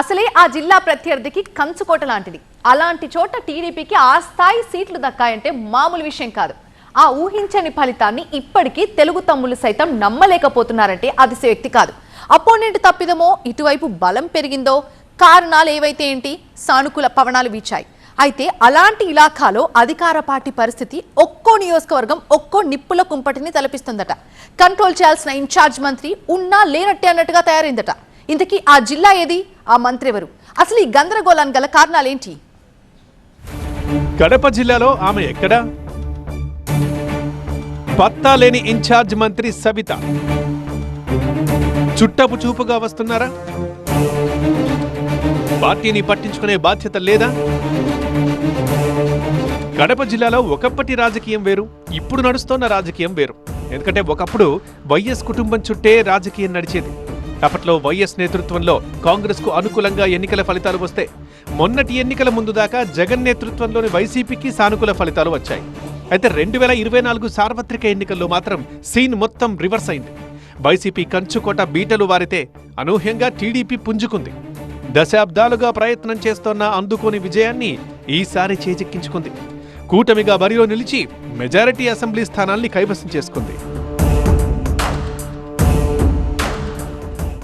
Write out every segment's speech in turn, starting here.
అసలే ఆ జిల్లా ప్రత్యర్థికి కంచుకోట లాంటిది. అలాంటి చోట టీడీపీకి ఆ స్థాయి సీట్లు దక్కాయంటే మామూలు విషయం కాదు. ఆ ఊహించని ఫలితాన్ని ఇప్పటికీ తెలుగు తమ్ముళ్ళు సైతం నమ్మలేకపోతున్నారంటే అతిశయక్తి కాదు. అపోనెంట్ తప్పిదమో ఇటువైపు బలం పెరిగిందో కారణాలు ఏవైతే ఏంటి సానుకూల పవనాలు వీచాయి. అయితే అలాంటి ఇలాఖాలో అధికార పార్టీ పరిస్థితి ఒక్కో నియోజకవర్గం ఒక్కో నిప్పుల కుంపటిని తలపిస్తుందట. కంట్రోల్ చేయాల్సిన ఇన్ఛార్జ్ మంత్రి ఉన్నా లేనట్టే అన్నట్టుగా తయారైందట. ఇంతకీ ఆ జిల్లా ఏది? ఆ మంత్రి ఎవరు? అసలు ఈ గందరగోళానికి గల కారణాలేంటి? కడప జిల్లాలో ఆమె ఎక్కడా? పత్తా లేని ఇన్ఛార్జ్ మంత్రి సవిత చుట్టపు చూపుగా వస్తున్నారా? పార్టీని పట్టించుకునే బాధ్యత లేదా? కడప జిల్లాలో ఒకప్పటి రాజకీయం వేరు ఇప్పుడు నడుస్తోన్న రాజకీయం వేరు. ఎందుకంటే ఒకప్పుడు వైఎస్ కుటుంబం చుట్టే రాజకీయం నడిచేది. అప్పట్లో వైఎస్ నేతృత్వంలో కాంగ్రెస్కు అనుకూలంగా ఎన్నికల ఫలితాలు వస్తే మొన్నటి ఎన్నికల ముందు దాకా జగన్ నేతృత్వంలోని వైసీపీకి సానుకూల ఫలితాలు వచ్చాయి. అయితే రెండు వేల ఇరవై నాలుగు సార్వత్రిక ఎన్నికల్లో మాత్రం సీన్ మొత్తం రివర్స్ అయింది. వైసీపీ కంచుకోట బీటలు వారితే అనూహ్యంగా టీడీపీ పుంజుకుంది. దశాబ్దాలుగా ప్రయత్నం చేస్తోన్న అందుకోని విజయాన్ని ఈసారి చేజిక్కించుకుంది. కూటమిగా బరిలో నిలిచి మెజారిటీ అసెంబ్లీ స్థానాల్ని కైవసం చేసుకుంది.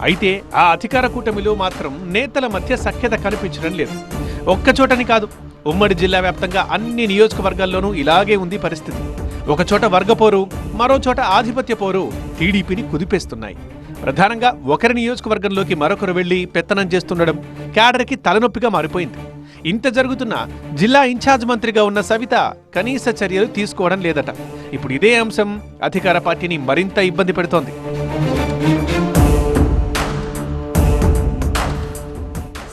అయితే ఆ అధికార కూటమిలో మాత్రం నేతల మధ్య సఖ్యత కనిపించడం లేదు. ఒక్కచోటని కాదు ఉమ్మడి జిల్లా వ్యాప్తంగా అన్ని నియోజకవర్గాల్లోనూ ఇలాగే ఉంది పరిస్థితి. ఒకచోట వర్గపోరు మరోచోట ఆధిపత్య పోరు టీడీపీని కుదిపేస్తున్నాయి. ప్రధానంగా ఒకరి నియోజకవర్గంలోకి మరొకరు వెళ్ళి పెత్తనం చేస్తుండడం క్యాడర్కి తలనొప్పిగా మారిపోయింది. ఇంత జరుగుతున్నా జిల్లా ఇన్ఛార్జ్ మంత్రిగా ఉన్న సవిత కనీస చర్యలు తీసుకోవడం లేదట. ఇప్పుడు ఇదే అంశం అధికార పార్టీని మరింత ఇబ్బంది పెడుతోంది.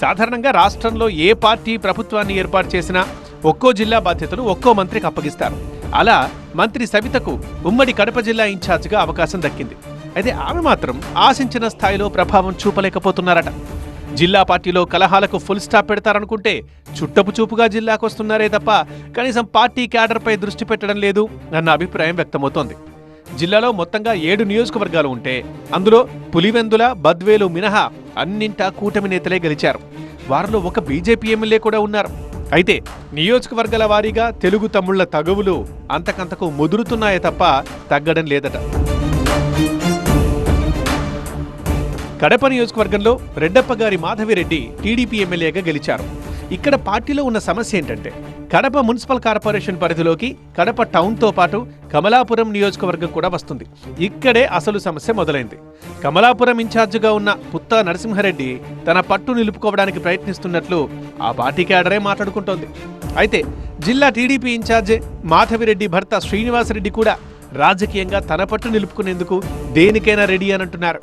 సాధారణంగా రాష్ట్రంలో ఏ పార్టీ ప్రభుత్వాన్ని ఏర్పాటు చేసినా ఒక్కో జిల్లా బాధ్యతలు ఒక్కో మంత్రికి అప్పగిస్తారు. అలా మంత్రి సవితకు ఉమ్మడి కడప జిల్లా ఇన్ఛార్జిగా అవకాశం దక్కింది. అయితే ఆమె మాత్రం ఆశించిన స్థాయిలో ప్రభావం చూపలేకపోతున్నారట. జిల్లా పార్టీలో కలహాలకు ఫుల్ స్టాప్ పెడతారనుకుంటే చుట్టపు చూపుగా జిల్లాకు వస్తున్నారే తప్ప కనీసం పార్టీ క్యాడర్పై దృష్టి పెట్టడం లేదు అన్న అభిప్రాయం వ్యక్తమవుతోంది. జిల్లాలో మొత్తంగా ఏడు నియోజకవర్గాలు ఉంటే అందులో పులివెందుల బద్వేలు మినహా అన్నింటా కూటమి నేతలే గెలిచారు. వారిలో ఒక బీజేపీ ఎమ్మెల్యే కూడా ఉన్నారు. అయితే నియోజకవర్గాల వారీగా తెలుగు తమ్ముళ్ళ తగవులు అంతకంతకు ముదురుతున్నాయే తప్ప తగ్గడం లేదట. కడప నియోజకవర్గంలో రెడ్డప్ప గారి మాధవిరెడ్డి టీడీపీ ఎమ్మెల్యేగా గెలిచారు. ఇక్కడ పార్టీలో ఉన్న సమస్య ఏంటంటే కడప మున్సిపల్ కార్పొరేషన్ పరిధిలోకి కడప టౌన్తో పాటు కమలాపురం నియోజకవర్గం కూడా వస్తుంది. ఇక్కడే అసలు సమస్య మొదలైంది. కమలాపురం ఇన్ఛార్జిగా ఉన్న పుత్తా నరసింహారెడ్డి తన పట్టు నిలుపుకోవడానికి ప్రయత్నిస్తున్నట్లు ఆ పార్టీ క్యాడరే మాట్లాడుకుంటోంది. అయితే జిల్లా టీడీపీ ఇన్ఛార్జే మాధవిరెడ్డి భర్త శ్రీనివాసరెడ్డి కూడా రాజకీయంగా తన పట్టు నిలుపుకునేందుకు దేనికైనా రెడీ అని అంటున్నారు.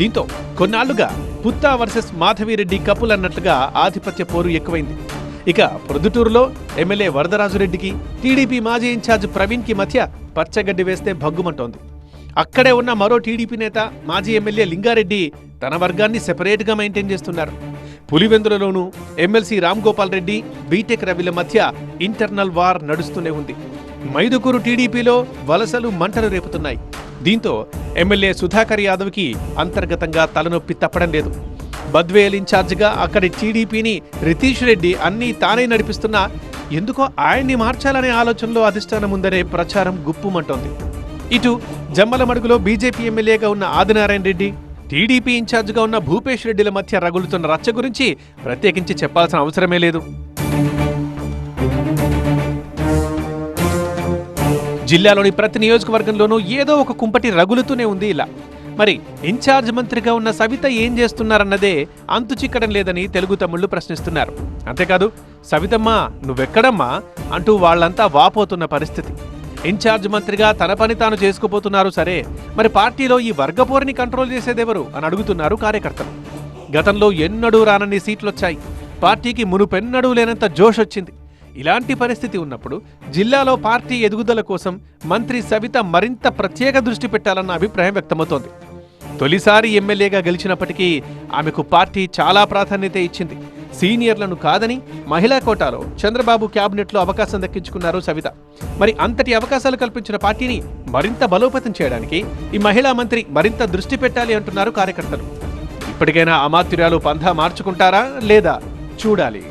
దీంతో కొన్నాళ్ళుగా పుత్తా వర్సెస్ మాధవిరెడ్డి కపుల్ అన్నట్లుగా ఆధిపత్య పోరు ఎక్కువైంది. ఇక ప్రొద్దుటూరులో ఎమ్మెల్యే వరదరాజురెడ్డికి టీడీపీ మాజీ ఇన్ఛార్జ్ ప్రవీణ్కి మధ్య పచ్చగడ్డి వేస్తే భగ్గుమంటోంది. అక్కడే ఉన్న మరో టీడీపీ నేత మాజీ ఎమ్మెల్యే లింగారెడ్డి తన వర్గాన్ని సెపరేట్గా మెయింటైన్ చేస్తున్నారు. పులివెందులలోనూ ఎమ్మెల్సీ రామ్ గోపాల్ రెడ్డి బీటెక్ రవిల మధ్య ఇంటర్నల్ వార్ నడుస్తూనే ఉంది. మైదుకూరు టీడీపీలో వలసలు మంటలు రేపుతున్నాయి. దీంతో ఎమ్మెల్యే సుధాకర్ యాదవ్కి అంతర్గతంగా తలనొప్పి తప్పడం లేదు. బద్వేల్ ఇన్ఛార్జిగా అక్కడి టీడీపీని రితీష్ రెడ్డి అన్నీ తానే నడిపిస్తున్నా ఎందుకో ఆయన్ని మార్చాలనే ఆలోచనలో అధిష్టానం ఉందనే ప్రచారం గుప్పుమంటోంది. ఇటు జమ్మలమడుగులో బీజేపీ ఎమ్మెల్యేగా ఉన్న ఆదినారాయణ రెడ్డి టీడీపీ ఇన్ఛార్జిగా ఉన్న భూపేష్ రెడ్డిల మధ్య రగులుతున్న రచ్చ గురించి ప్రత్యేకించి చెప్పాల్సిన అవసరమే లేదు. జిల్లాలోని ప్రతి నియోజకవర్గంలోనూ ఏదో ఒక కుంపటి రగులుతూనే ఉంది ఇలా. మరి ఇన్ఛార్జ్ మంత్రిగా ఉన్న సవిత ఏం చేస్తున్నారన్నదే అంతు చిక్కడం లేదని తెలుగు తమ్ముళ్ళు ప్రశ్నిస్తున్నారు. అంతేకాదు సవితమ్మ నువ్వెక్కడమ్మా అంటూ వాళ్ళంతా వాపోతున్న పరిస్థితి. ఇన్ఛార్జ్ మంత్రిగా తన పని తాను చేసుకుపోతున్నారు సరే మరి పార్టీలో ఈ వర్గపోరిని కంట్రోల్ చేసేదెవరు అని అడుగుతున్నారు కార్యకర్తలు. గతంలో ఎన్నడూ రానన్ని సీట్లొచ్చాయి. పార్టీకి మునుపెన్నడూ లేనంత జోష్ వచ్చింది ఇలాంటి పరిస్థితి ఉన్నప్పుడు జిల్లాలో పార్టీ ఎదుగుదల కోసం మంత్రి సవిత మరింత ప్రత్యేక దృష్టి పెట్టాలన్న అభిప్రాయం వ్యక్తమవుతోంది. తొలిసారి ఎమ్మెల్యేగా గెలిచినప్పటికీ ఆమెకు పార్టీ చాలా ప్రాధాన్యత ఇచ్చింది. సీనియర్లను కాదని మహిళా కోటాలో చంద్రబాబు క్యాబినెట్లో అవకాశం దక్కించుకున్నారు సవిత. మరి అంతటి అవకాశాలు కల్పించిన పార్టీని మరింత బలోపేతం చేయడానికి ఈ మహిళా మంత్రి మరింత దృష్టి పెట్టాలి అంటున్నారు కార్యకర్తలు. ఇప్పటికైనా అమాత్యురాలు పంధా మార్చుకుంటారా లేదా చూడాలి.